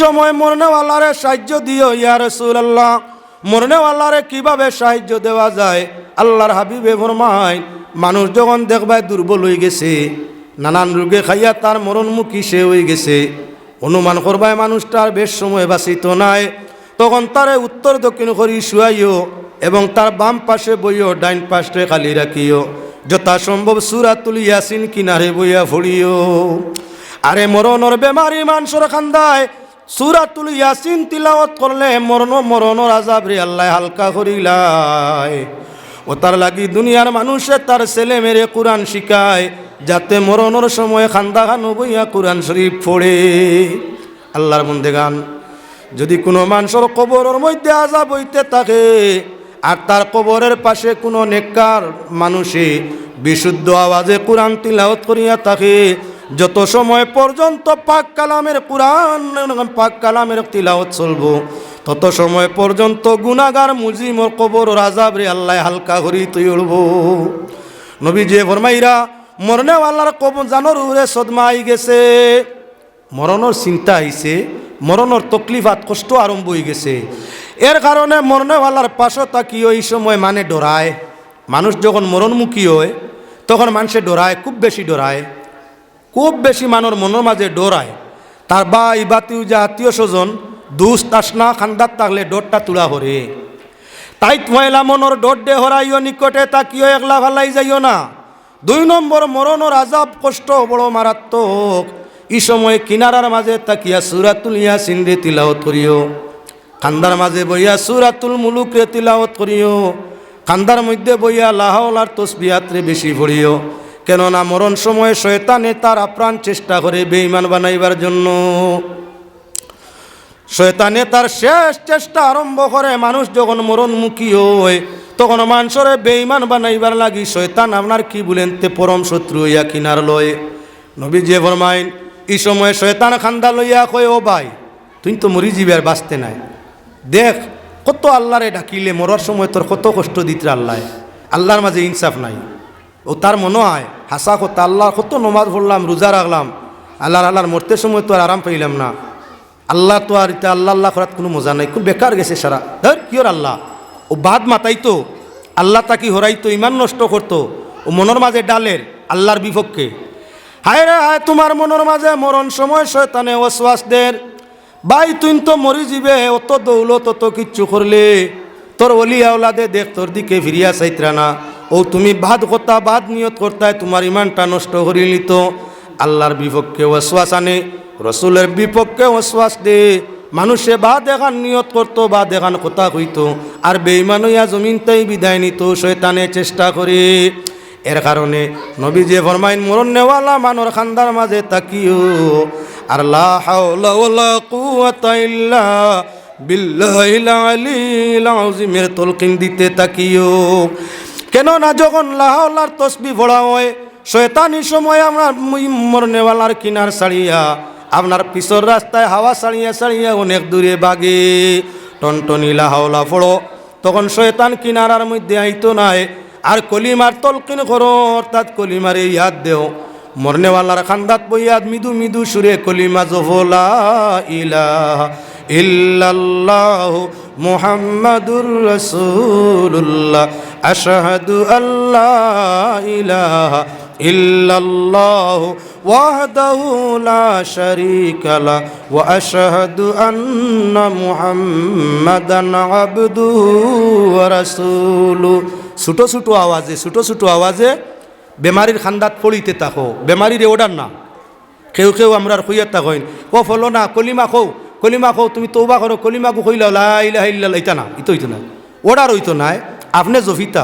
সময় মরনেওয়ালারে সাহায্য দিও ইয়া রসুল্লাহ মরনেওয়ালারে কীভাবে সাহায্য দেওয়া যায়? আল্লাহর হাবিবে ফরমায়, মানুষ যখন দেখবায় দুর্বল হয়ে গেছে, নানান রোগে খাইয়া তার মরণমুখী সে হয়ে গেছে, অনুমান করবায় মানুষটার বেশ সময় বাঁচিত নাই। তখন তারে উত্তর দক্ষিণ করি শুয়াইও এবং তার বাম পাশে বইও, ডাইন পাশে খালি রাখিও। যথাসম্ভব সুরাতুল ইয়াসিন কিনারে বইয়া ফড়িও আরে মরণর বেমারি মানসর খান্দায় সুরাতুল ইয়াসিন তিলাওয়াত করলে মরণ মরণর আজাব রে আল্লাহ, হালকা করিলায় ও তার লাগি দুনিয়ার মানুষে তার ছেলে মেরে কোরআন শিখায়, যাতে মরণর সময় খান্দা খানো বইয়া কোরআন শরীফ পড়ে। আল্লাহর মন্দে গান যদি কোনো মানুষের কবরের মধ্যে আজাব হইতে থাকে, আর তার কবরের পাশে কোনো নেককার মানুষে বিশুদ্ধ আওয়াজে কোরআন তিলাওয়াত করিয়া থাকে যত সময় পর্যন্ত পাক কালামের কোরআন, পাক কালামের তিলাওয়াত চলবো, তত সময় পর্যন্ত গুনাগার মুজিমর কবর রাজাব রে আল্লাহ হালকা করি তুই উড়ব। নবী যে ফরমাইরা মরনে আল্লাহর কবর জানোর উরে সদমা আই গেছে। মরণর চিন্তা আইছে, মরণর তকলিফাত কষ্ট আরম্ভ হয়ে গেছে। এর কারণে মরণেওয়ালার পাশে তাকি ওই সময় মানে ডরায়। মানুষ যখন মরণমুখী হয়, তখন মানুষে ডরায়, খুব বেশি ডরায়। খুব বেশি মানুষ মনের মাঝে ডরায়। তার বাই বাতিও যে আত্মীয় স্বজন, দুস তাসনা খান্দার থাকলে ডরটা তুলা হরে তাই মহিলা মনের ডর ডে হরাইও নিকটে তাকিও একলা ভালাই যাইও না। দুই নম্বর মরণর আজাব কষ্ট বড় মারাত্মক। এই সময় কিনারার মাঝে তাকিয়া সুরাতুল ইয়াসিন রে তিলাওত করিও। কান্দার মাঝে বইয়া সুরাতুল মুলুক রে তিলাওত করিও। কান্দার মধ্যে বইয়া লাহাওলার তসবিহাত রে বেশি পড়িও কেননা মরণ সময় শয়তানে তার আপ্রাণ চেষ্টা করে বেঈমান বানাইবার জন্য। শয়তানে তার শেষ চেষ্টা আরম্ভ করে মানুষ যখন মরণমুখী হয়, তখন মানুষরে বেঈমান বানাইবার লাগি শয়তান আপনার কি বলেন তে পরম শত্রু হইয়া কিনার লয়। নবী যে ফরমাইন, এই সময় শয়তান খান্দা লইয়া কয়, ও ভাই, তুই তো মরি যাবি আর বাঁচতে নাই। দেখ, কত আল্লাহরে ডাকিলে মরার সময় তোর কত কষ্ট দিতে আল্লাহ। আল্লাহর মাঝে ইনসাফ নাই। ও তার মনে হয় হাসা কত আল্লাহ কত নমাজ পড়লাম, রোজা রাখলাম। আল্লাহর আল্লাহর মরতে সময় তো আর আরাম পাইলাম না। আল্লাহ তো আর এটা আল্লাহ আল্লাহ করার কোনো মজা নাই, খুব বেকার গেছে সারা। ধর কিয়র আল্লাহ? ও বাদ মাতাইতো আল্লাহ তাকে হরাইতো ইমান নষ্ট করতো। ও মনের মাঝে ডালের, আল্লাহর বিপক্ষে। হায় রে, হায়, তোমার মনের মাঝে মরণ সময় শয়তানে ওয়াসওয়াস দের ভাই, তুই তো মরি যাবে অত দৌলত, অত কিচ্ছু করলে। তোর অলি আওলাদে দেখ, তোর দিকে ফিরিয়া চাইতরা না। ও তুমি বাদ করতা বাদ নিয়ত করতায় তোমার ইমানটা নষ্ট করি নিত। আল্লাহর বিপক্ষে ওয়াসওয়াস আনে, রসুলের বিপক্ষে ওয়াসওয়াস দে। মানুষে বা দেখান নিয়ত করতো বা দেখান কথা কইতো। আর বেইমান হইয়া জমিনটাই বিদায় নিত, শয়তানে চেষ্টা করে। এর কারণে নবী যে ফরমাইন, মরণ নেওয়ালা মানর খান্দার মাঝে তাকিও। আর লা হাওলা তলকিন দিতে তাকিও। কেন না যখন লাহাওলার তসবি ভরা হয়, শয়তানি সময় আমরা মরনেওয়ালার কিনার সারিয়া আপনার পিছর রাস্তায় হাওয়া সারিয়া সারিয়া অনেক দূরে বাগে, টনটনি লাহাওলা ফড়ো তখন শয়তান কিনারার মধ্যে আইতো নাই, আর কলিমার তলকিন করো, অর্থাৎ কলিমারে ইয়াদ দেও। মরনেওয়ালার খান্দাত বইয়াদ মিদু মিদু সুরে কলিমা জফলা ইলাহা ইল্লাল্লাহ মুহাম্মাদুর রাসূলুল্লাহ। আশহাদু আল্লাহ ইলাহা ইল্লাল্লাহ ওয়াহদাহু লা শারীকা লা ওয়া আশহাদু আন্না মুহাম্মাদান আবদুহু ওয়া রাসূলুহু। ছোট ছোট আওয়াজে, ছোট ছোট আওয়াজে বেমারির খান্দাত পড়িতে থাকো। বেমারির ওডার না। কেউ কেউ আমরা কইয়া থাকইন ক ফলো না, কলিমা কও কলিমা কও তুমি তৌবা করো কলিমাকু কইলা লাইলা ইল্লা ইতা না ইতো ইতো না। ওডার হইতো নাই আপনি জফিতা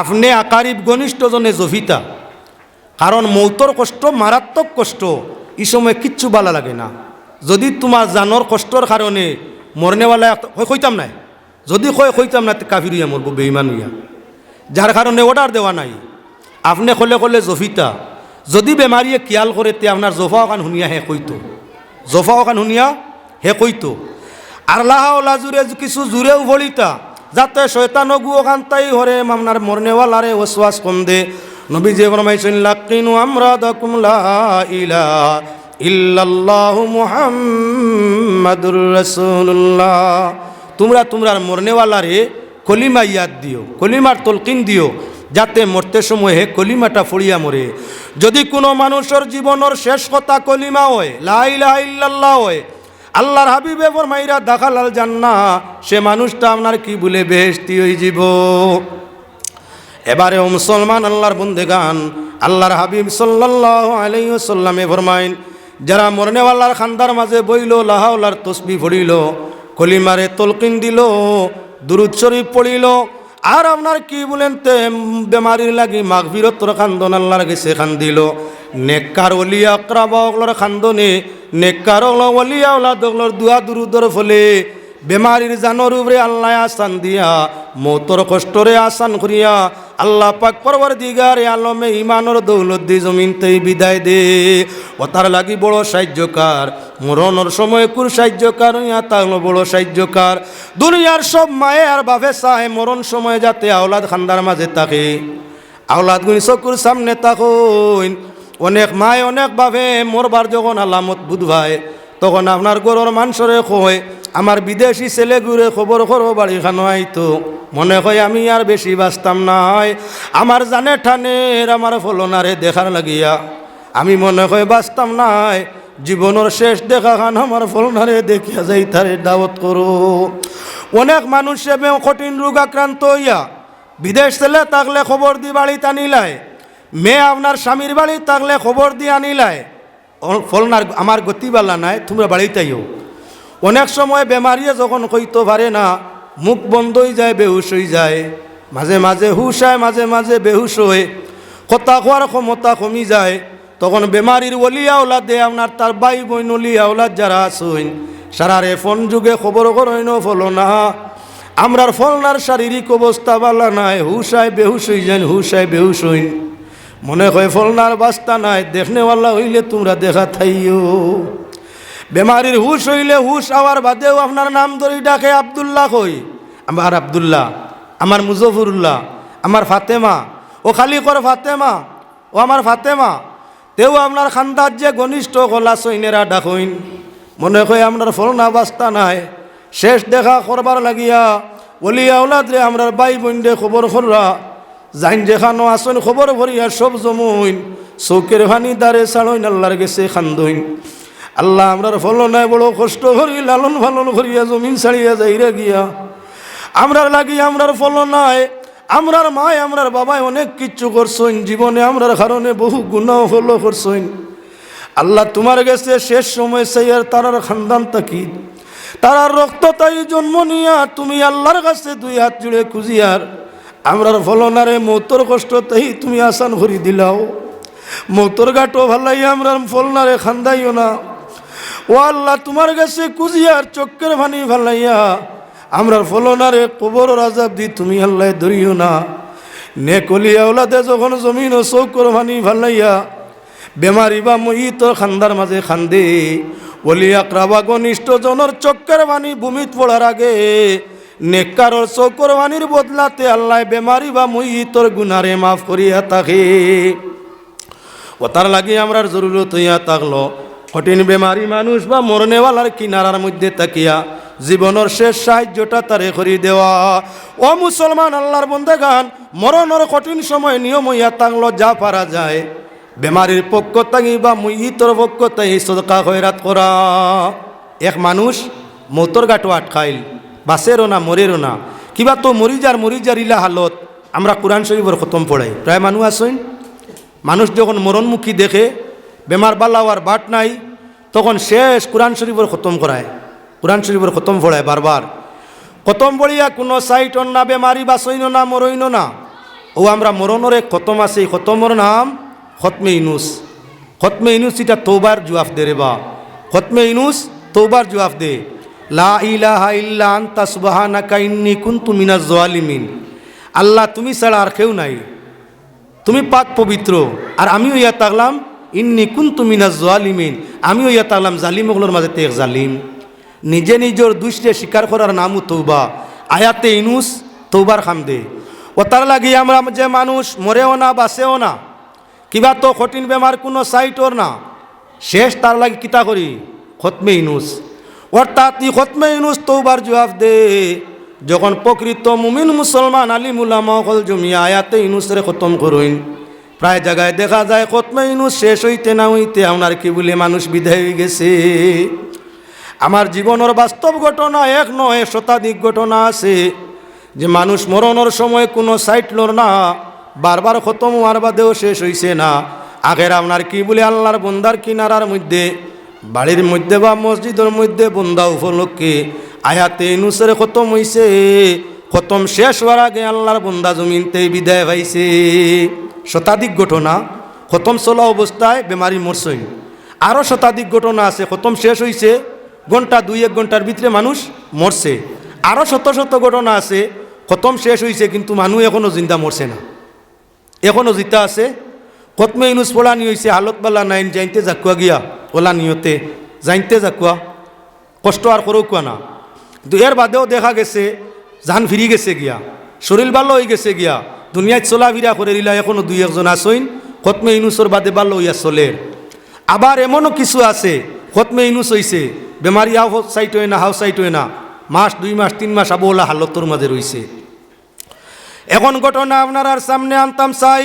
আপনি আকারিব ঘনিষ্ঠজনে জফিতা কারণ মৌতর কষ্ট মারাত্মক কষ্ট এই সময় কিচ্ছু বালা লাগে না। যদি তোমার জানর কষ্টর কারণে মরনেওয়ালা কইতাম নাই, যদি কয় কইতাম না কাফির হইয়া মরবো বেইমান হইয়া। যার কারণে অর্ডার দেওয়া নাই। আপনি কলে কলে জফিতা যদি বেমারিয়ে কিয়াল করে তে আপনার জফা ওখান শুনিয়া হে কইতো জফা ওখান শুনিয়া হে কইতো আর লাহাওলা জুড়ে কিছু জুড়েও ভরিতা যাতে শয়তান গু ওখান তাই হরে আপনার মরনেওয়ালারে ওসওয়াস কম দে নবী যে ফরমাইছেন, লাকিনু আমরা দকুম লা ইল্লাল্লাহু মুহাম্মাদ মুহাম্মাদুর রাসূলুল্লাহ। তোমরা তোমরার মরনেওয়ালা রে কলিমা ইয়াদ দিও, কলিমার তলকিন দিও, যাতে মরতে সময় কলিমাটা ফড়িয়া মরে। যদি কোনো মানুষের জীবনের শেষ কথা কলিমা হয় লাইলা ইল্লাল্লাহ হয় আল্লাহর হাবিবে ফরমাইরা দাখালাল জান্না সে মানুষটা আপনার কি বলে বেহেশতি হয়ে যাব? এবারে মুসলমান আল্লাহর বন্দেগান, আল্লাহর হাবিব সাল্লাহ আলাইসাল্লামে ফরমাইন, যারা মরনেওয়ালার খান্দার মাঝে বইল, লাহাওলার তসবি পড়িল, কলিমারে তলকিন দিল, দুরুদ শরীফ পড়িল, আর আপনার কি বলেন তে, বেমারির লাগি মাঘ বীরত্বর খান্দন আল্লাহর গেছে খান্দিল নেককার অলিয়া খান্দনে নেককার অলিয়া ওলা দগলোর দুয়া দুরুদর ফলে। বেমারির জানর উপরে আল্লাহ আসান দিয়া, মৌতর কষ্টরে আসান করিয়া, আল্লাহ পাক পরবর দিগারে আলমে ইমানর দৌলত দি জমিন তেই বিদায় দে। ও তার লাগি বড় সাহায্যকার, মরণর সময় কুর সাহায্যকার, ইয়া তাহলো বড় সাহায্যকার। দুনিয়ার সব মায়ে আর বাপে চায় মরণ সময় যাতে আওলাদ খান্দার মাঝে থাকে। আওলাদ গুনি চকুর সামনে তাকইন অনেক মায় অনেক ভাবে মরবার যখন আলামত বুধবায় তখন আপনার গরুর মাংসরে কয় আমার বিদেশি ছেলে ঘুরে খবর করো বাড়ি খানো আইতো। মনে হয় আমি আর বেশি বাঁচতাম নাই আমার জানে ঠানের, আমার ফলনারে দেখার লাগিয়া। আমি মনে হয় বাঁচতাম নাই জীবনের শেষ দেখা খান আমার ফলনারে দেখিয়া যাই তারে দাওয়াত করো। অনেক মানুষ কঠিন রোগ আক্রান্ত হইয়া, বিদেশ ছেলে থাকলে খবর দি বাড়ি টানিলায়। মেয়ে আপনার স্বামীর বাড়ি থাকলে খবর দিয়ে আনিলায়। ফলনার আমার গতিবালা নাই, তোমরা বাড়িতেইও অনেক সময় বেমারিয়ে যখন কইতে পারে না, মুখ বন্ধ হয়ে যায়, বেহুশ হয়ে যায়। মাঝে মাঝে হুশ হয়, মাঝে মাঝে বেহুশ হয়। কথা কোয়ার ক্ষমতা কমি যায়। তখন বেমারির অলিয়া ওলাদ আপনার তার বাই বইন অলিয়া ওলাদ যারা আসইন সারারে ফোন যুগে খবর করইন ফলো না। আমরার ফলনার শারীরিক অবস্থা বালা নাই হুশায় বেহুশ হই যান হুশায় বেহুশ হইন। মনে হয় ফলনার বাস্তা নাই। দেখনেওয়ালা হইলে তোমরা দেখা থাইও বেমারির হুশ হইলে হুশ আওয়ার বাদেও আপনার নাম ধরে ডাকে আবদুল্লাহ কই? আমার আবদুল্লাহ, আমার মুজফরুল্লাহ, আমার ফাতেমা, ও খালি কর ফাতেমা, ও আমার ফাতেমা। তেও আপনার খান্দার যে ঘনিষ্ঠ গলা সৈনেরা ডাকইন। মনে হয় আপনার ফলনা বাস্তা নাই। শেষ দেখা করবার লাগিয়া ওলিয়া ওলাদ রে আমরা বাই বোনরে খবর কররা। জাইন যেখানো আসন, খবর ভরিয়া সব জমইন। চৌকের ভানি দারে ছাড়ইন, আল্লাহর গেছে খান্দইন। আল্লাহ আমরার ফল নাই, বড় কষ্ট করি লালন ফালন করিয়া জমিন ছাড়িয়া যাইরা গিয়া। আমরার লাগি আমরার ফল নাই, আমরার মায়, আমরার বাবায় অনেক কিচ্ছু করছইন। জীবনে আমরার কারণে বহু গুণাও হলো করছইন। আল্লাহ তোমার গেছে শেষ সময় সেই আর তারার খানদান তাকি তারার রক্ত তাই জন্ম নিয়া তুমি আল্লাহর কাছে দুই হাত জুড়ে খুঁজিয়ার। আমরার ফলনারে মৌতর কষ্ট তাই তুমি আসান করি দিলাও। মৌতর গাটো ভালাই আমরার ফলনারে খান্দাইও না। ও আল্লাহ তোমার কাছে কুজিয়ার চক্কের ভানি ভালাইয়া আমরার ফলনারে কবর রাজাব দি তুমি আল্লাহ ধরিও না। নে কলিয়া ওলাদে যখন জমিন ও চৌকর ভানি ভালাইয়া বেমারি বা মহিত খান্দার মাঝে খান্দে অলিয়া ক্রাবা ঘনিষ্ঠ জনের চক্কের বাণী ভূমিত পড়ার আগে নেককারর চৌকর বদলাতে আল্লাহ বেমারি বা মহিতর গুনারে মাফ করিয়া থাকে। ও তার লাগি আমরার জরুরত হইয়া থাকল। কঠিন বেমারি মানুষ বা মরণেওয়ালার কিনারার মধ্যে তাকিয়া জীবনের শেষ সাহায্যটা তারে করি দেওয়া। ও মুসলমান আল্লাহর বন্দে গান মরণের কঠিন সময় নিয়ম হইয়া থাকল, যা পারা যায়। বেমারির পক্ষ তাগি বা মুইতর পক্ষ তাই সদকা খয়রাত করা। এক মানুষ মতর গাটো আটকাইল। বাসেরও না, মরেরও না। কিবা তো মরিজার মরিজার ইলা হালত। আমরা কোরআন শরীফর খতম পড়াই প্রায় মানুষ আসইন মানুষ যখন মরণমুখী দেখে, বেমার বালাওয়ার বাট নাই, তখন শেষ কোরআন শরীফর খতম করায়। কোরআন শরীফর খতম পড়ায় বারবার। খতম পড়িয়া কোনো সাইট না, বেমারি বাসইন না, মরইন না। ও আমরা মরণের এক খতম আছে এই খতমর নাম খতমে ইনুস। খতমে ইনুস এটা তৌবার জুয়াফ দে রে বা। খতমে ইনুস তৌবার জুয়াফ দে। লা ইলাহা ইল্লা আনতা সুবহানাকা ইন্নী কুনতু মিনাজ জালিমিন। আল্লাহ তুমি ছাড়া আর কেউ নাই। তুমি পাক পবিত্র। আর আমিও ইয়া তাকলাম ইন্নি কুন্তু মিনাজ জালিমিন। আমিও ইয়া তাকলাম জালিমগুলোর মাঝে এক জালিম। নিজে নিজের দুষ্টে স্বীকার করার নামও তৌবা আয়াতে ইনুস তৌবার খাম দে ও তার লাগি আমরা যে মানুষ, মরেও না, বাঁচেও না। কিবা তো কঠিন বেমার কোনো সাইটর না। শেষ তার লাগি কিতা করি? খতমে ইনুস। অর্থাৎ ই জবাব দে। যখন প্রকৃত মুমিন মুসলমান আলিমুল্লামা হল জমিয়া আয়াতে ইনুসরে খতম করইন। প্রায় জায়গায় দেখা যায় খতমে ইনুস শেষ হইতে না হইতে আপনার কি বলে মানুষ বিদায় হয়ে গেছে। আমার জীবনের বাস্তব ঘটনা এক নয়, শতাধিক ঘটনা আছে। যে মানুষ মরণের সময় কোনো সাইট লর না, বারবার খতম হওয়ার বাদেও শেষ হইছে না। আগের আপনার কি বলে আল্লাহর বন্দার কিনারার মধ্যে বাড়ির মধ্যে বা মসজিদের মধ্যে বন্দা উপলক্ষে আয়াতে নুসরে খতম হইছে। খতম শেষ হওয়ার আগে আল্লাহর বন্দা জমিনতে বিদায় পাইছে। শতাধিক ঘটনা, খতম চলা অবস্থায় বেমারি মরছই। আরও শতাধিক ঘটনা আছে, খতম শেষ হইছে, ঘণ্টা দুই, এক ঘণ্টার ভিতরে মানুষ মরছে। আরও শত শত ঘটনা আছে, খতম শেষ হইছে, কিন্তু মানুষ এখনও জিন্দা মরছে না। এখনও জিতা আছে কতমে ইনুস পড়ানি হয়েছে হালত বালা নাইন জাইনতে জাকুয়া গিয়া, ওলা নিয়তে, জাইনতে জাকুয়া কষ্ট আর করো কুয়া না। কিন্তু এর বাদেও দেখা গেছে, জান ফিরি গেছে গিয়া শরীর ভালো হয়ে গেছে গিয়া দুনিয়ায় চলা ফিরা করে দিলা, এখনও দুই একজন আসইন কতমে ইনুসর বাদে ভালো হইয়া চলের আবার এমনও কিছু আছে খতমে ইনুস হইছে বেমারি হাও সাইট হয় না, হাও সাইট হয় না, মাস, দুই মাস, তিন মাস আবহলা হালতর মাঝে রইছে এখন ঘটনা আপনার সামনে আনতাম চাই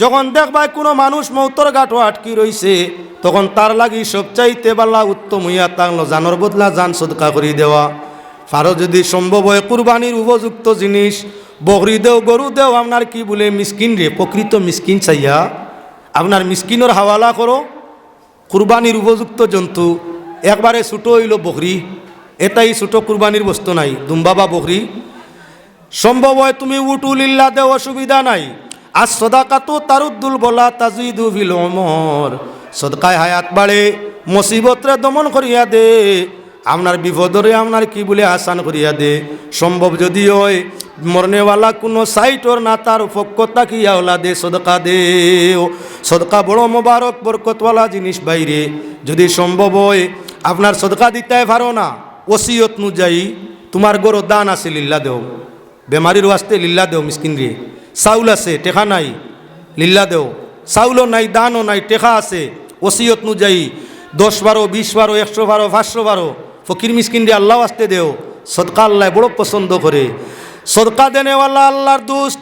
যখন দেখবাই কোনো মানুষ মৌতর গাঠো আটকি রইছে, তখন তার লাগি সবচাইতে বালা উত্তম হইয়া তাংলো জানর বদলা জান সদকা করি দেওয়া। ফারো যদি সম্ভব হয় কুরবানির উপযুক্ত জিনিস, বকরি দেও, গরু দেও, আপনার কি বলে মিসকিন রে, প্রকৃত মিসকিন চাইয়া আপনার মিসকিনের হাওয়ালা করো, কুরবানির উপযুক্ত জন্তু। একবারে ছোটো হইল বকরি, এটাই ছোটো কুরবানির বস্তু নাই দুম্বা বা বকরি। সম্ভব হয় তুমি উটুলিল্লা দেও, অসুবিধা নাই। আর সদাকাতো তারুদ্দুল বলা তাজুইদু ফিল অমর সদকায় হায়াত বাড়ে, মুসিবতরে দমন করিয়া দে। আপনার বিপদরে আপনার কি বলে আসান করিয়া দে। সম্ভব যদি হয় মরনেওয়ালা কোনো সাইটর না তার পক্ষ তাকিয়া ওলা দে, সদকা দে সদকা বড় মোবারক, বরকতওয়ালা জিনিস বাইরে। যদি সম্ভব হয়, আপনার সদকা দিতে পারো না, ওসিয়ত যাই তোমার গরো দান আছে লিল্লা দেও। বেমারির ওয়াস্তে লিল্লা দেও মিসকিন রে চাউল আছে, টেকা নাই, লিল্লা দেও। চাউলও নাই, দানও নাই, টেকা আছে, ওসিয়ত যাই দশ বারো, বিশ বারো, একশো বারো, পাঁচশো বারো, ফকির মিসকিন রে আল্লাহ আসতে দেও। সদকা আল্লাহ বড় পছন্দ করে। সদকা দেনেওয়ালা আল্লাহর দুস্ত,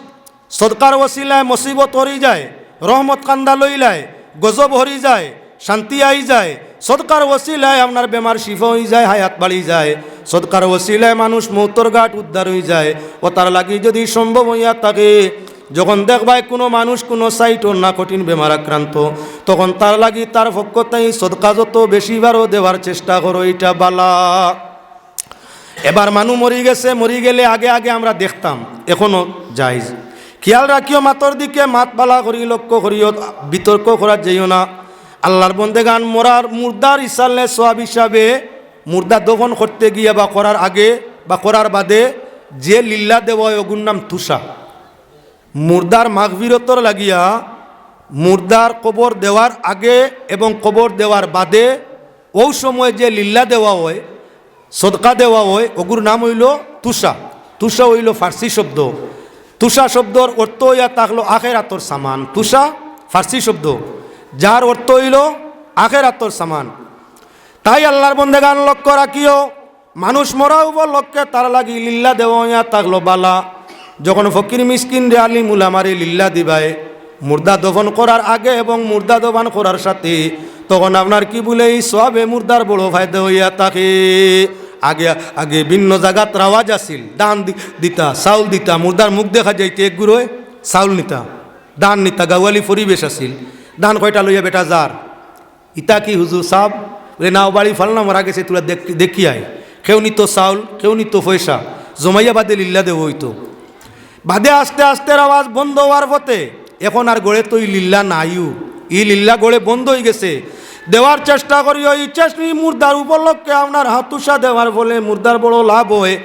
সদকার ওসিলায় মুসিবত হরি যায়, রহমত কান্দা লইলায়, গজব হরি যায়, শান্তি আই যায় সদকার ওসিলায় আপনার বেমার শিফ হয়ে যায়, হায়াত বাড়ি যায়। সদকার ওসিলায় মানুষ মৌতর ঘাট উদ্ধার হয়ে যায়। ও তার লাগি যদি সম্ভব হইয়া থাকে, যখন দেখবাই কোনো মানুষ কোনো সাইট না কঠিন বেমার আক্রান্ত, তখন তার লাগি তার পক্ষতাই সদকা যত বেশিবারও দেওয়ার চেষ্টা করো এটা বালা। এবার মানুষ মরি গেছে, মরি গেলে আগে আগে আমরা দেখতাম, এখনও যাইজ খেয়াল রাখিও মাতর দিকে মাত বালা করি, লক্ষ্য করিও, বিতর্ক করার যেও না। আল্লাহর বন্দে গান মরার মুর্দার ইসাল্লে সব হিসাবে মুর্দা দফন করতে গিয়ে বা করার আগে বা করার বাদে যে লিল্লা দেব ওগুর নাম তুষা। মুর্দার মাঘবিরতর লাগিয়া মুর্দার কবর দেওয়ার আগে এবং কবর দেওয়ার বাদে ওই সময় যে লিল্লা দেওয়া হয়, সদকা দেওয়া হয়, ওগুর নাম হইল তুষা। তুষা হইল ফার্সি শব্দ। তুষা শব্দর অর্থ থাকল আখের আতর সামান। তুষা ফার্সি শব্দ। যার অর্থ হইল আখের আতর সামান। তাই আল্লাহর বন্ধে গান লক্ষ্য রাখিও, মানুষ মরা উপলক্ষে তার লাগি লিল্লা দেওয়া থাকল বালা। যখন ফকির মিসকিন রে আলী মুলামারি লিল্লা দিবায়, মুর্দা দফন করার আগে এবং মুর্দা দফন করার সাথে, তখন আপনার কি বলে, এই সবে মুর্দার বড় ফায়দা হইয়া থাকে। আগে আগে ভিন্ন জায়গাত রাওয়াজ আসিল দান দিতা, চাউল দিতা, মুর্দার মুখ দেখা যাইতে এক গুড়োয় চাউল নিতা। দান নিতা গাওয়ালি পরিবেশ আসিল দান কয়টা লইয়া বেটা যার? ইতা কি হুজুর সাহ বলে, নাও বাড়ি ফালনা, মারা গেছে তোরা দেখ- আয়। কেউ নিত চাউল, কেউ নিত পয়সা, জমাইয়া বাদে লিল্লা দেব হইতো। বাদে আস্তে আস্তে আওয়াজ বন্ধ হওয়ার পথে এখন আর গড়ে তো ই লিল্লা নাইও। ই লিল্লা গড়ে বন্ধ হয়ে গেছে। দেওয়ার চেষ্টা করি ওই চেষ্টা মুর্দার উপলক্ষে আপনার হাতুসা দেওয়ার ফলে মুর্দার বড় লাভ হয়।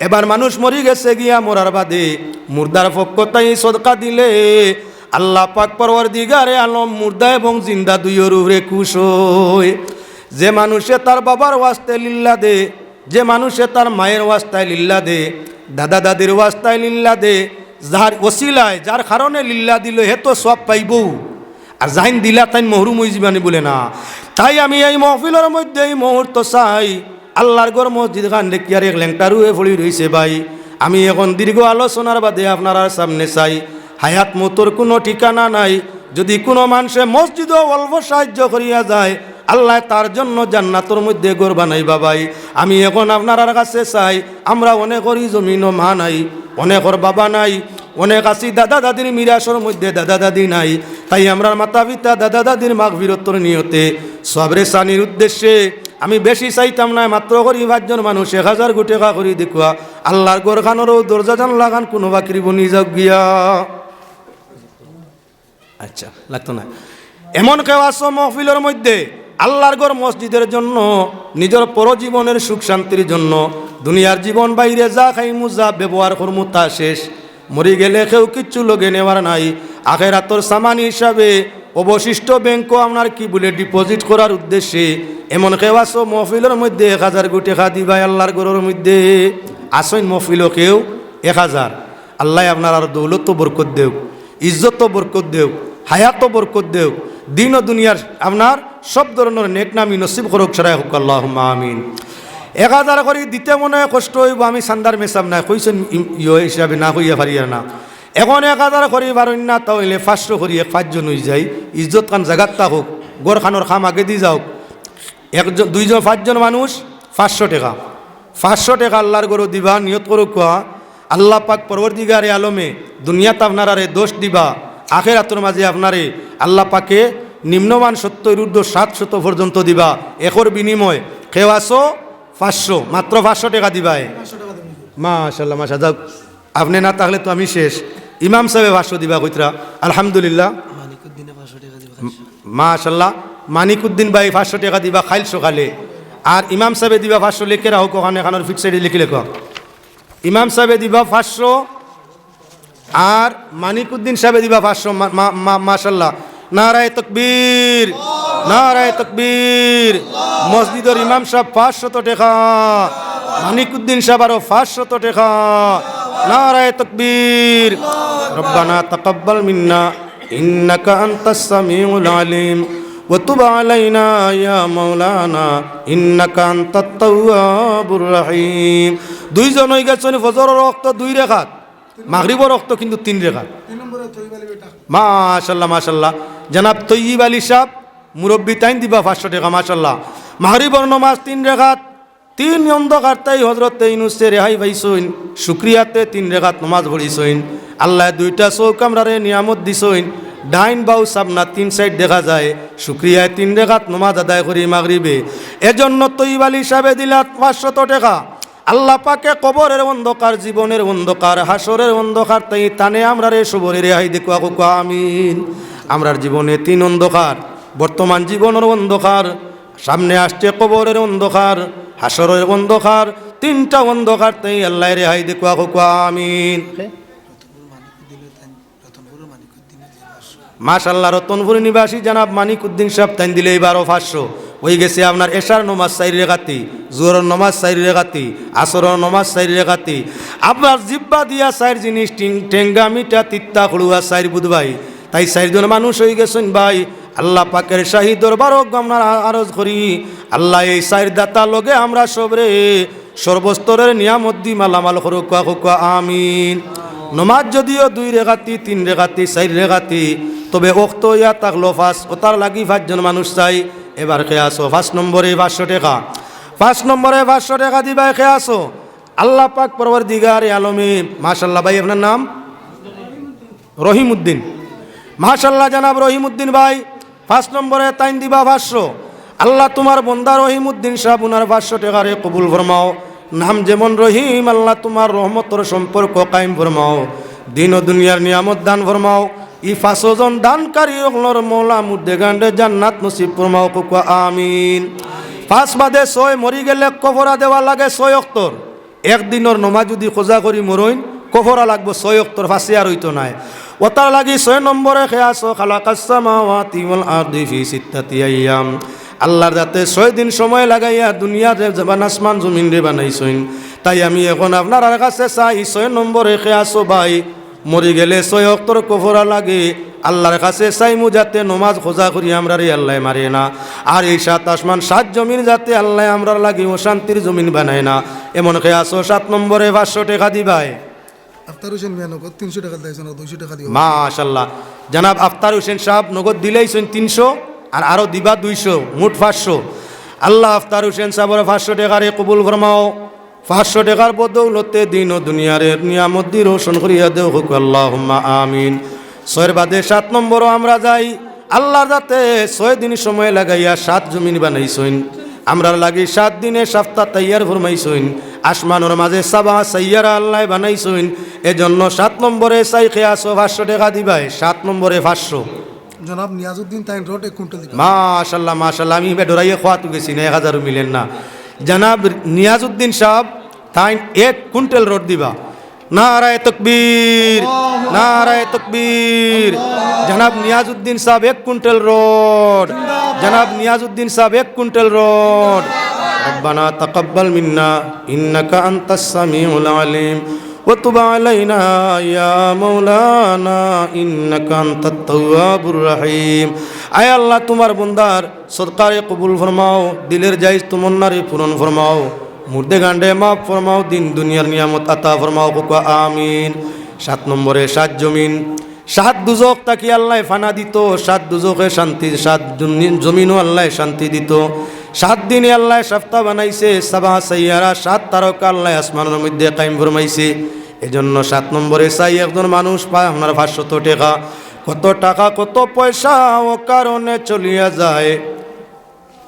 এবার মানুষ মরি গেছে গিয়া মরার বাদে। মুর্দার পক্ষতাই সদকা দিলে। আল্লাহ পাক পরওয়ার দিগারে আলম, মুর্দা এবং জিন্দা দুইয়ের খুশ হয় যে মানুষে তার বাবার ওয়াস্তে লিল্লা দে, যে মানুষে তার মায়ের ওয়াস্তায় লিল্লা দে, দাদা দাদির ওয়াস্তায় লিল্লা দে, যার ওসিলায়, যার কারণে লিল্লা দিল, হে তো সব পাইবও আর যাইন দিলা তাই মহরুম যাবানি বলে না। তাই আমি এই মহফিলের মধ্যে এই মুহূর্ত চাই, আল্লাহর গর মসজিদ খান আর এক ল্যাংটারু হয়ে পড়ি রয়েছে ভাই। আমি এখন দীর্ঘ আলোচনার বাদে আপনার সামনে চাই। হায়াত মতোর কোনো ঠিকানা নাই। যদি কোনো মানুষে মসজিদও অল্প সাহায্য করিয়া যায়, আল্লাহ তার জন্য জান্নাতর মধ্যে গোর বানাই বাবাই আমি এখন আপনার কাছে চাই, আমরা অনেকরই জমিনও মা নাই, অনেকর বাবা নাই, অনেক আছি দাদা দাদির মিরাসর মধ্যে দাদা দাদি নাই। তাই আমরা মাতা পিতা, দাদা দাদির মাঘ বীরত্বর নিয়তে সবরে সানির উদ্দেশ্যে আমি বেশি চাইতাম না, মাত্র করি পাঁচজন মানুষ এক হাজার কোটি টাকা করি দেখুয়া। আল্লাহর গোরখানেরও দরজা জান লাগান কোনো বাকির বনি যাক গিয়া। আচ্ছা লাগতো না। এমন কেউ আসো মহফিলের মধ্যে, আল্লাহর গড় মসজিদের জন্য, নিজের পরজীবনের সুখ শান্তির জন্য, দুনিয়ার জীবন বাইরে যা খাইমু, যা ব্যবহার করমু, তা শেষ। মরি গেলে কেউ কিচ্ছু লগে নেওয়ার নাই। আখেরাতর সামান হিসাবে অবশিষ্ট ব্যাংকও আপনার কি বলে ডিপোজিট করার উদ্দেশ্যে, এমন কেউ আসো মহফিলের মধ্যে, এক হাজার কোটি টাকা দিবাই আল্লাহর গড়ের মধ্যে আসইন মহফিলও কেউ, এক হাজার। আল্লাহ আপনার আর দৌলত বরকত দেও ইজ্জত বরকত দেও হায়াত বরকত দেও। দিন ও দুনিয়ার আপনার সব ধরনের নেক নামি নসিব করুক সারাই হোক আল্লাহ আমিন। এক হাজার করে, দিতে মনে হয় কষ্ট হইব, আমি সান্দার মেসাব না কইছেন ইয়ে হিসাবে না কইয়া পারিয়া না। এখন এক হাজার করি পারেন না তাহলে পাঁচশো করি, এক পাঁচজন হয়ে যায় ইজ্জত খান জাগাত থাকুক গড় খানোর খাম আগে দি যাওক। একজন, দুইজন, পাঁচজন মানুষ, পাঁচশো টাকা। পাঁচশো টাকা আল্লাহর গরু দিবা, নিয়ত করুক আল্লাহ পাক পরবর্তীগারে আলমে দুনিয়াতে আপনারারে দোষ দিবা। আখের আতর মাঝে আপনারে আল্লাহ পাকে নিম্নমান সত্তর ঊর্ধ্ব সাত শত পর্যন্ত দিবা। একর বিনিময় আসো পাঁচশো, মাত্র পাঁচশো টাকা দিবায়। মাশাল্লাহ মাশা যাক, আপনি না তাহলে তো আমি শেষ। ইমাম সাহেব পাঁচশো দিবা কইতরা। আলহামদুলিল্লাহ। দিবে মাশাল্লাহ মানিকুদ্দিন ভাই পাঁচশো টাকা দিবা খাইল সকালে। আর ইমাম সাহেবে দিবা পাঁচশো, লিখে রাখো ওখানে এখানোর ফিক্স সাইডে লিখে লেখো। ইমাম সাহেবে দিবা পাঁচশো আর মানিকুদ্দিন সাহেবে দিবা পাঁচশো মাশাল্লাহ নারায় তকবীর নারায় তকবীর মসজিদের ইমাম সাহেব পাঁচশত টাকা মানিকুদ্দিন সাহেব আরো পাঁচশত টাকা নারায় তকবীর রব্বানা তাকাব্বাল মিন্না إنك أنت السميع العليم وتب علينا يا مولانا إنك أنت التواب الرحيم দুইজন হয়ে গেছেন ফজরের রক্ত দুই রেখাত মাগরিবর রক্ত কিন্তু তিন রেখাত। মাশাল্লাহ মাশাল্লাহ। জনাব তৈয়ব আলী সাহ মুরব্বী তাইন দিবা পাঁচশো টাকা মাশাল্লাহ। মাহরিবর নমাজ তিন রেখাত তিন অন্ধকার তাই হজরত ইনুসে রেহাই পাইছইন শুক্রিয়াতে তিন রেখাত নমাজ ভরিছইন আল্লাহ দুইটা চৌক আমরারে নিয়ামত দিছইন ডাইন বাউ সাবনা তিন সাইড দেখা যায়। শুক্রিয়ায় তিন রেখাত নমাজ আদায় করি মাগরিবে। এজন্য তৈব আলী সাহেবে দিলা পাঁচশত টাকা। আল্লাহ পাকে কবরের অন্ধকার, জীবনের অন্ধকার, হাসরের অন্ধকার, তাই তানে আমরা রে সবরে রেহাই দেখুয়া কুকুয়া আমিন। আমরার জীবনে তিন অন্ধকার, বর্তমান জীবনের অন্ধকার, সামনে আসছে কবরের অন্ধকার, হাসরের অন্ধকার, তিনটা অন্ধকার, তাই আল্লাহ রেহাই দেখুয়া কুকুয়া আমিন। মাশাল্লাহ রতনপুর নিবাসী জানাব মানিক উদ্দিন সাহেব তাই দিলে এবারও পাঁচশো। ওই গেছে আপনার এশার নমাজ সাইর রেখাতি জোহর নমাজ সাইর রেখাতি আসর নমাজ সাইর রেখাতি। আপনার জিব্বা দিয়া সাইর জিনিস টেঙ্গা মিঠা তিত্তা খুড়ুয়া সাইর বুধবাই তাই চারজন মানুষ হয়ে গেছেন ভাই। আল্লাহ পাকের শাহী দরবারও আমরা আরজ করি। আল্লাহ এই সাইর দাতা লগে আমরা সবরে সর্বস্তরের নিয়ামত দি মালামাল করুকা কুকা আমিন। নমাজ যদিও দুই রেখাতি, তিন রেখাতি, চার রেখাতি, তবে অক্ত ইয়া তাকলো ও তার লাগি পাঁচজন মানুষ চাই। এবার খেয়ে আসো পাঁচ নম্বরে পাঁচশো টাকা। পাঁচ নম্বরে পাঁচশো টাকা দিবাই খেয়ে আসো আল্লাহ পাক পরবর দিগার আলমী, মাশাল্লাহ ভাই, আপনার নাম? রহিম উদ্দিন মাশাল্লাহ জানাব রহিম উদ্দিন ভাই, পাঁচ নম্বরে তাইন দিবা পাঁচশো। আল্লাহ তোমার বন্দা রহিম উদ্দিন সাহেব, উনার পাঁচশো টাকারে কবুল ফরমাও। নাম যেমন রহিম, আল্লাহ তোমার রহমতর সম্পর্ক কায়েম ফরমাও। দিন ও দুনিয়ার নিয়ামত দান ফরমাও। ই পাঁচজন দানকারী অগ্নর মৌলা মুদ্দে গান্ডে জান্নাত নসিব ফরমাও কুকুয়া আমিন। পাঁচ বাদে ছয় মরি গেলে কফরা দেওয়া লাগে ছয় অক্তর। একদিনের নমাজ যদি খোঁজা করি মরইন, কফরা লাগবো ছয় অক্তর, ফাঁসি আর হইতো নাই। ওতার লাগি ছয় নম্বরে সিত্তাতি আইয়াম। আল্লাহর যাতে ছয় দিন সময় লাগাইয়া দুনিয়াতে যাবান আসমান জমিন রে বানাইছইন। তাই আমি এখন আপনার কাছে চাই, ছয় নম্বরে খেয়াছো ভাই মরি গেলে ছয় অক্তর কফরা লাগে। আল্লাহর কাছে চাইমু যাতে নমাজ খোঁজা করি আমরা রে আল্লাহ মারে না। আর এই সাত আসমান সাত জমিন যাতে আল্লাহ আমরার লাগি অশান্তির জমিন বানায় না। এমন কে আসো সাত নম্বরে পাঁচশো টাকা দিবাই আফতার হোসেন মিয়া নগদ তিনশো টাকা দিয়েছে না দুইশো টাকা দিব মাশাল্লাহ। জানাব আফতার হোসেন সাহেব নগদ দিলেইছেন তিনশো আর আরও দিবা দুইশো মোট পাঁচশো। আল্লাহ আফতার হোসেন সাহেবের পাঁচশো টাকারে কবুল ফরমাও। পাঁচশো টাকার বদৌলতে দিন ও দুনিয়ারে নিয়ামদ্দি রোশন করিয়া দেও হুক আল্লাহ আমিন। ছয়ের বাদে সাত নম্বরও আমরা যাই আল্লাহর যাতে ছয় দিন সময় লাগাইয়া সাত জমিন বানাইছইন। আমরা লাগি সাত দিনে সাপ্তা তৈয়ার ফরমাইছইন আসমানোর মাঝে সাবা সাইয়ারা আল্লাহ বানাইছইন। এজন্য সাত নম্বরে চাই খেয়াছো পাঁচশো টাকা দিবাই সাত নম্বরে পাঁচশো। জনাব নিয়াজউদ্দিন তাইন রোড এক কুইন্টাল মাশাল্লাহ মাশাল্লাহ আমি বেডরাইয়ে খোয়াতু গেছি না এক হাজারও মিলেন না। জনাব নিয়াজউদ্দিন সাহেব তাই এক কুইন্টাল রোড দিবা। নারায় তকবীর নারায় তকবীর। জনাব নিয়াজউদ্দিন সাহেব এক কুইন্টাল রোড। জনাব নিয়াজউদ্দিন সাহেব এক কুইন্টাল রোড। রব্বানা তাকাব্বাল মিন্না ইন্নাকা আনতাস সামিউল আলিম। وتب علينا يا مولانا إنك أنت التواب الرحيم আয় আল্লাহ তোমার বন্দার সৎকারে কবুল ফরমাও দিলের যাইজ তোমার পূরণ ফরমাও মুর্দে গান্ডে মাফ ফরমাও দিন দুনিয়ার নিয়ামত আতা ফরমাও কোকা আমিন সাত নম্বরে সাত জমিন সাত দুজক তাকে আল্লাহ ফানা দিত সাত দুজকে শান্তি সাত জমি- জমিনও আল্লাহ শান্তি দিত সাত দিনে আল্লাহ সপ্তাহ বানাইছে সাবা সাইয়ারা সাত তারকা আল্লাহ আসমানের মধ্যে কায়েম ফরমাইছে। এজন্য সাত নম্বরে চাই একজন মানুষ পায় আপনার পাঁচশত টাকা। কত টাকা কত পয়সা ও কারণে চলিয়া যায়।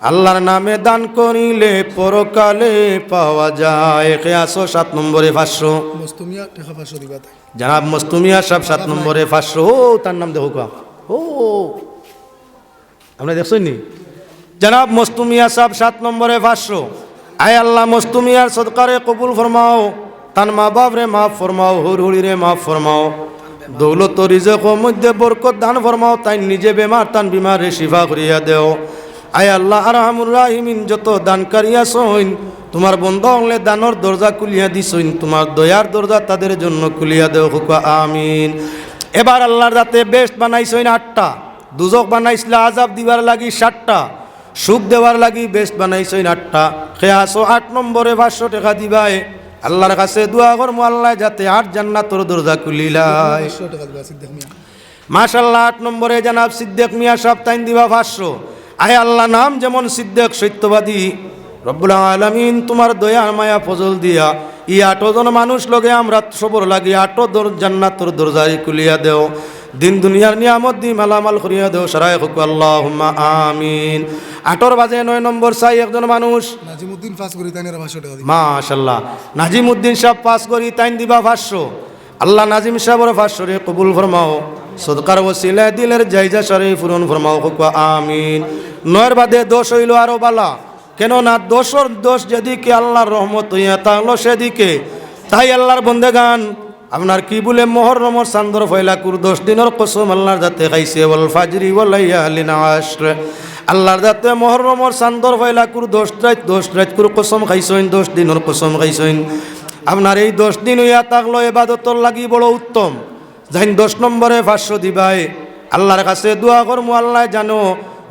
আল্লাহর নামে দান করিলে পরকালে পাওয়া যায়। কে আসো সাত নম্বরে পাঁচশো? জানাব মস্তুমিয়া সাহেব সাত নম্বরে পাঁচশো। ও তার নাম দেখো কা ও আমরা দেখছেন নি? জানাব মস্তুমিয়া সাহেব সাত নম্বরে পাঁচশো আয় আল্লাহ মস্তুমিয়ার সদকারে কবুল ফরমাও তান মা বাপ রে মাফ ফরমাও হুর হুড়ি রে মাফ ফরমাও। দৌলত রিজক মধ্যে বরকত দান ফরমাও, তাই নিজে বেমার তান বিমার শিফা করিয়া দেও। আয় আল্লাহ আরহামুর রাহিমিন, যত দান কারিয়া সইন তোমার বন্ধ হলে দানর দরজা খুলিয়া দিছইন, তোমার দয়ার দরজা তাদের জন্য খুলিয়া দেও হুকা আমিন। এবার আল্লাহর রাতে বেস্ট বানাইছইন আটটা, দুজক বানাইছিল আজাব দিবার লাগি সাতটা সুখ দেওয়ার লাগি বেস্ট বানাইছইন আটটা খেয়াছো আট নম্বরে পাঁচশো টাকা দিবাই আল্লাহর কাছে দোয়া করমু আল্লাহ যাতে আট জান্নাতর দরজা মিয়া। মাশাল্লাহ আট নম্বরে জানাব সিদ্দেক মিয়া সব তাইন দিবা পাঁচশো আয় আল্লাহ নাম যেমন সিদ্দেক সত্যবাদী। রব্বুল আলমিন তোমার দয়া মায়া ফজল দিয়া ই আটজন মানুষ লগে আমরা সবর লাগি আটো দর জান্নাতর দরজাই কুলিয়া দেও। দিন দুনিয়ার নিয়ামত দি মালামাল করিয়া দেও সারাই হকু আল্লাহ আমিন। আটর বাজে নয় নম্বর চাই একজন মানুষ। নাজিমুদ্দিন পাঁচ করি দিবা। মাশাল্লাহ। নাজিমউদ্দিন সাহেব পাস করি তাইন দিবা পাঁচশো। আল্লাহ নাজিম সাহেবের পাঁচশো রে কবুল ফরমাও। সদকার ওসিলা দিলের জায়জা সরে ফুরন ফরমাও কুকা আমিন। নয়ের বাদে দোষ হইল আরও বালা। কেন না দোষর দোষ যেদিকে আল্লাহর রহমত হইয়া তাহলো সেদিকে। তাই আল্লাহর বন্দেগান আপনার কি বলে মোহর রমর চান্দর ফয়লাকুর দশ দিনের কসম আল্লাহর যাতে খাইছে, ওয়াল ফাজরি ওয়ালাইয়ালিন আশ্র। আল্লাহর যাতে মহরমর চান্দর ফয়লাকুর দশ রাত দশ রাত করে কসম খাইছইন দশ দিনের কসম খাইছইন আপনার এই দশ দিন হইয়া থাকল এবাদতর লাগি বড় উত্তম। যাইন দশ নম্বরে পাঁচশো দিবাই। আল্লাহর কাছে দোয়া করমু, আল্লাহ জানো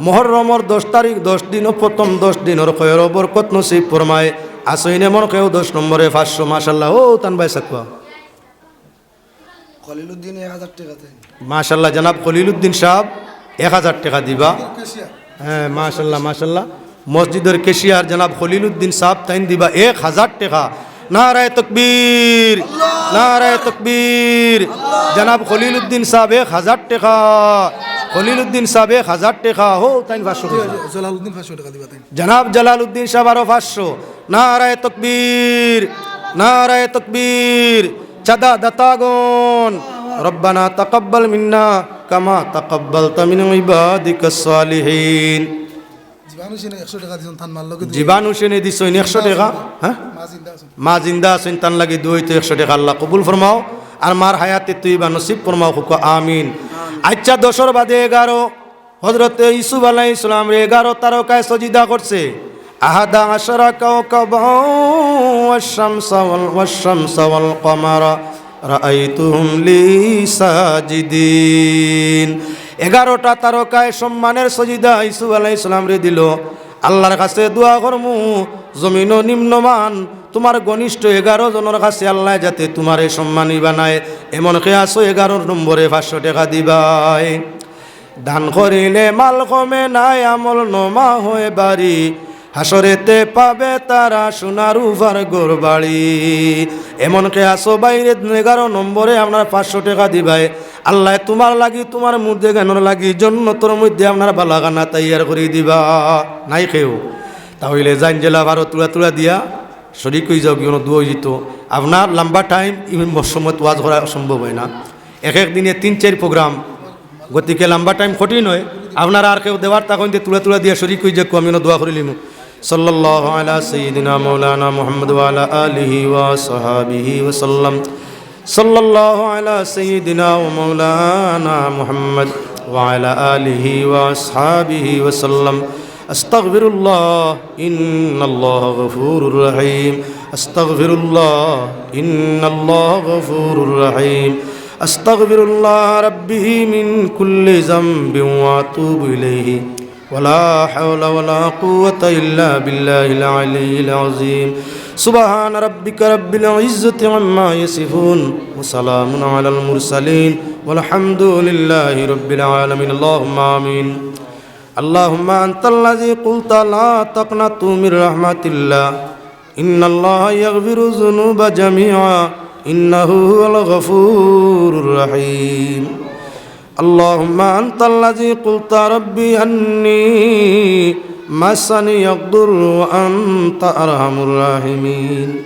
মহরমর দশ তারিখ, দশ দিনও প্রথম দশ দিনের খয়ের বরকত নসিব ফরমায়। আসইন এমন কেউ দশ নম্বরে পাঁচশো মাসাল্লাহ ও তান ভাই সাকুয়া খলিলুদ্দিন এক হাজার টাকা তাই মাশাল্লাহ জানাব খলিলুদ্দিন সাহেব এক হাজার টাকা দিবা। হ্যাঁ মাশাল্লাহ মাশাল্লাহ। মসজিদের কেশিয়ার জনাব খলিলুদ্দিন সাহেব তাইন দিবা এক হাজার টাকা। নারায় তকবীর নারায় তকবীর। জনাব খলিলুদ্দিন সাহেব এক হাজার টাকা। খলিলুদ্দিন সাহেব এক হাজার টাকা। হো তাইন পাঁচশো। জলালুদ্দিন তাই জনাব জালালউদ্দিন সাহেব আরও পাঁচশো। নারায় তকবীর নারায় তকবীর। চাদা দাতাগণ রব্বানা তাকাব্বাল মিন্না কামা তাকাব্বালতা মিন ইবাদিকাস সালিহিন। জীবাণু সিনে দিছেন দিছইন একশো টাকা হ্যাঁ? মা জিন্দা আছেন। তান লাগি দুই তো একশো টাকা আল্লাহ কবুল ফরমাও। আর মার হায়াতে তুই বা নসিব ফরমাও হুক আমিন। আচ্ছা দশর বাদে এগারো। হজরত ইসুফ আলাই ইসলাম রে এগারো তারকায় সজিদা করছে। আহাদা আশরা কাউ কাবাম والشمس وال- والشمس والقمر রাআইতুহুম লি সাজিদিন এগারোটা তারকায় সম্মানের সজিদা ইসু আলাইহিস সালাম রে দিল আল্লাহর কাছে দোয়া করমু জমিন ও নিম্নমান তোমার ঘনিষ্ঠ এগারো জনের কাছে আল্লাহ যাতে তোমার এই সম্মানী বানায় এমন কে আসো এগারো নম্বরে পাঁচশো টাকা দিবাই দান করিলে মাল কমে নাই আমল নমা হয়ে বাড়ি হাসরেতে পাবে তারা সোনার উভার গোর বাড়ি এমনকে আসো বাইরে এগারো নম্বরে আপনার পাঁচশো টাকা দিবাই আল্লাহ তোমার লাগি, তোমার মধ্যে জ্ঞানোর লাগি, জন্য তোর মধ্যে আপনার বালাগানা তৈয়ার করে দিবা। নাই কেউ। তাহলে জাইন জেলা বারো তুলা তুলা দিয়া শরীর কই যাও কোনো দুয় যেত আপনার লম্বা টাইম সময় ওয়াজ করা সম্ভব হয় না। এক এক দিনে তিন, চার প্রোগ্রাম গতিকে লম্বা টাইম কঠিন হয়। আপনারা আর কেউ দেওয়ার তখন তুলে তুলে দিয়ে শরীর কই যে আমি দোয়া করিলিম সাল্লাল্লাহু صلى الله على سيدنا مولانا محمد وعلى آله وصحابه وسلم. صلى الله على سيدنا ومولانا محمد وعلى آله وصحابه وسلم. أستغفر الله إن الله غفور رحيم أستغفر الله إن الله غفور رحيم أستغفر الله ربه من كل ذنب وأتوب إليه. ولا حول ولا قوة إلا بالله العلي العظيم. سبحان ربك رب العزة عما يصفون وسلام على المرسلين والحمد لله رب العالمين. اللهم آمين. اللهم أنت الذي قلت لا تقنطوا من رحمة الله. إن الله يغفر الذنوب جميعا. إنه هو الغفور الرحيم. اللهم أنت الذي قلت ربي أني مسني يقدر وأنت أرحم الراحمين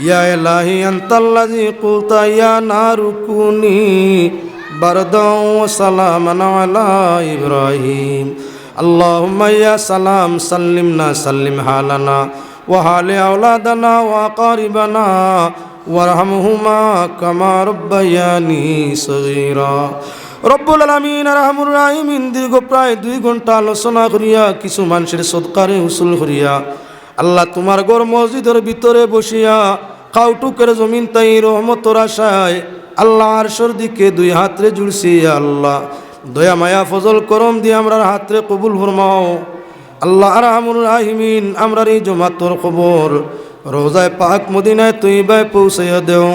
يا إلهي أنت الذي قلت يا نار كوني بردا وسلاما على إبراهيم اللهم يا سلام سلمنا سلم حالنا وحال أولادنا وأقاربنا وارحمهما كما ربياني صغيرا রব্বুল আলমিন রহমুর রাহিমিন দীর্ঘ প্রায় দুই ঘণ্টা আলোচনা করিয়া কিছু মানুষের সৎকারে উসুল করিয়া, আল্লাহ তোমার গর মসজিদের ভিতরে বসিয়া কাউটুকের জমিন তাই রহমতর আশায় আল্লাহ আরশোর দিকে দুই হাতরে জুড়ছি আল্লাহ। দয়া, মায়া, ফজল, করম দিয়ে আমরার হাতরে কবুল ফরমাও। আল্লাহ রাহমুর রাহিমিন আমরার এই জমাতর খবর রোজায় পাক মদিনায় তুই বাই পৌঁছাইয়া দেও।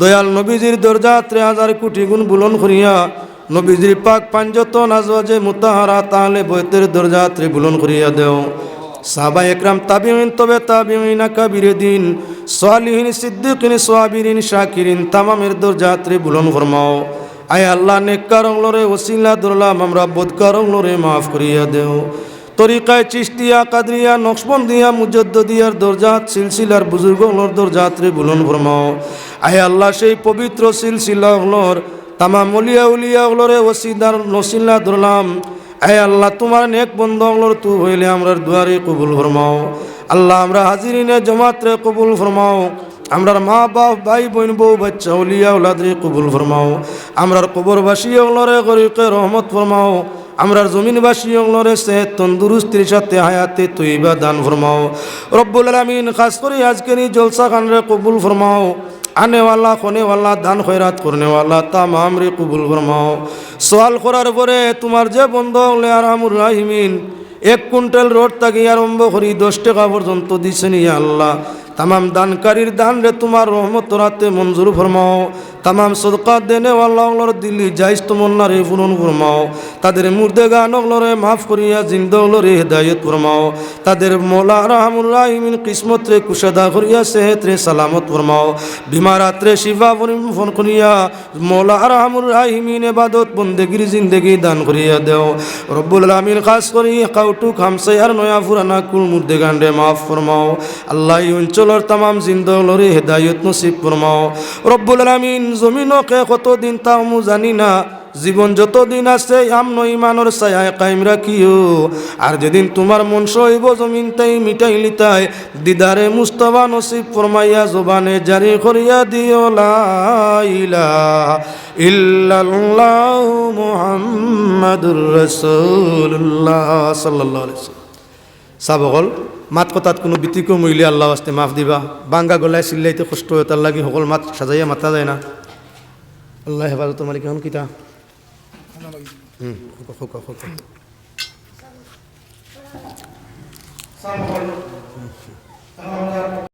দয়াল নবীজির দরজাত্রে হাজার কোটি গুণ বুলন করিয়া নবীজির পাক পাঞ্জত নাজওয়াজে মুতাহারা তাহলে বৈতের দরজাত্রে বুলন করিয়া দেও। সাহাবা একরাম তাবিউন তবে তাবিউন কাবিরে দিন, সালিহিন, সিদ্দিকিন সোয়াবিরিন শাকিরিন, তামামের দরজাত্রে বুলন ফরমাও। আয় আল্লাহ, নেককার লরে ওসিলা দরলাম, আমরা বোধকার লরে মাফ করিয়া দেও। তরিকায় চিস্তিয়া কাদরিয়া, নকশবন্দিয়া মুজদ্দিয়ার দরজাত সিলসিলার বুজুর্গলর দরজাত্রে বুলন ফরমাও। আয় আল্লাহ, সেই পবিত্র সিলসিলা হলর তামাম উলিয়া উলিয়া হলরে ওসিদার নসিল্লা ধরলাম। আয় আল্লাহ, তোমার নেক বন্ধ হলর তু হইলে আমরার দুয়ারে কবুল ফরমাও। আল্লাহ, আমরা হাজিরিনে জমাত্রে কবুল ফরমাও। আমরার মা বাপ ভাই, বোন, বউ, বাচ্চা, উলিয়া উলাদরে কবুল ফরমাও। আমরার কবরবাসী হলরে গরিকে রহমত ফরমাও। আমরার জমিনবাসী অংলরে সেহত, তন্দুরুস্তির সাথে হায়াতে তৈবা দান ফরমাও। রব্বুল আলমিন, খাস করে আজকের এই জলসা খানরে কবুল ফরমাও। আনেওয়ালা খনেওয়ালা দান খয়রাত করনেওয়ালা তাম আমরি কবুল ফরমাও। সোয়াল করার পরে তোমার যে বন্ধ হলে আর আমুর রাহিমিন, এক কুইন্টাল রোড তাকে আরম্ভ করি, দশ টাকা পর্যন্ত দিছেন ইয়া আল্লাহ। তাম দানকারীর দান রে তোমার রহমত রাতে মঞ্জুর ফরমাও। তামাম সদকা দেনে আল্লাহর দিল্লি যাইস তোমার রে পূরণ ফরমাও তাদের মুর্দে গান অগলরে মাফ করিয়া জিন্দরে হেদায়ত ফরমাও তাদের মোলা রাহমুর রাহিমিন কিসমত রে কুশাদা করিয়া সেহেত রে সালামত ফরমাও বিমারাত রে শিবা ফোন করিয়া মোলা রাহমুর রাহিমিন এবাদত, বন্দেগির জিন্দেগি দান করিয়া দেও। রব্বুল আলমিন খাস করি কাউটু খামসাই আর নয়া ফুরানা কুল মুর্দে গান রে মাফ ফরমাও আল্লাহ অঞ্চলের তামাম জিন্দলরে হেদায়ত নসিব ফরমাও রব্বুল আলমিন জমিনকে কতদিন তাও মু জানি না। জীবন যতদিন আছে, আমন ইমানোর ছায়ায় কায়েম রাখিও। আর যেদিন তোমার মন সইব জমিন তাই মিটাইলি তাই। দিদারে মুস্তফা নসিব ফরমাইয়া জবানে জারি করিয়া দিও, লা ইলাহা ইল্লাল্লাহু মুহাম্মাদুর রাসূলুল্লাহ সাল্লাল্লাহু আলাইহি সাবকল মাত কথাত কোনো ব্যতিক্রম হইলে আল্লাহ আসতে মাফ দিবা। বাঙ্গা গলায় চিল্লাইতে কষ্ট হয়, তার লাগি সকল মাত সাজাইয়া মাতা যায় না। আল্লাহ হেফাজত মালিক এখন কিতা? হুম হোক